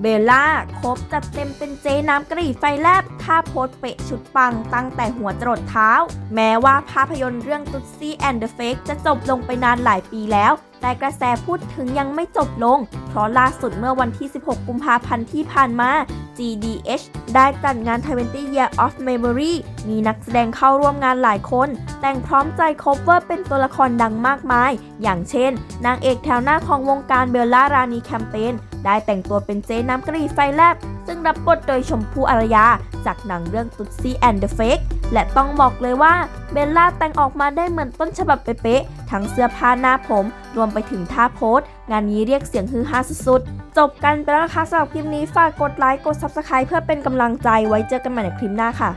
เบลล่าครบจัดเต็มเป็นเจ๊น้ำกะหรี่ไฟแลบท่าโพสเปะชุดปังตั้งแต่หัวจรดเท้า แม้ว่าภาพยนตร์เรื่องตุ๊ดซี่แอนด์เดอะเฟกจะจบลงไปนานหลายปีแล้ว แต่กระแสพูดถึงยังไม่จบลง เพราะล่าสุดเมื่อวันที่ 16 กุมภาพันธ์ที่ผ่านมา GDH ได้จัดงาน 20 Year of Memory มีนักแสดงเข้าร่วมงานหลายคน แต่งพร้อมใจคบเวอร์เป็นตัวละครดังมากมาย อย่างเช่น นางเอกแถวหน้าของวงการเบลล่ารานีแคมเปญได้แต่งตัวเป็นเจ๊น้ำกะหรี่ไฟแลบ ซึ่งรับบทโดยชมพู่อารยา จากหนังเรื่องตุ๊ดซี่แอนด์เดอะเฟกและต้องบอกเลยว่าเบลล่าแต่งออกมาได้เหมือนต้นฉบับเป๊ะๆทั้งเสื้อผ้าหน้าผม รวมไปถึงท่าโพสงานนี้เรียกเสียงฮือฮาสุดๆ จบกันไปแล้วนะคะสำหรับคลิปนี้ฝากกดไลค์กด Subscribe เพื่อเป็นกำลังใจไว้เจอกันใหม่ในคลิปหน้าค่ะ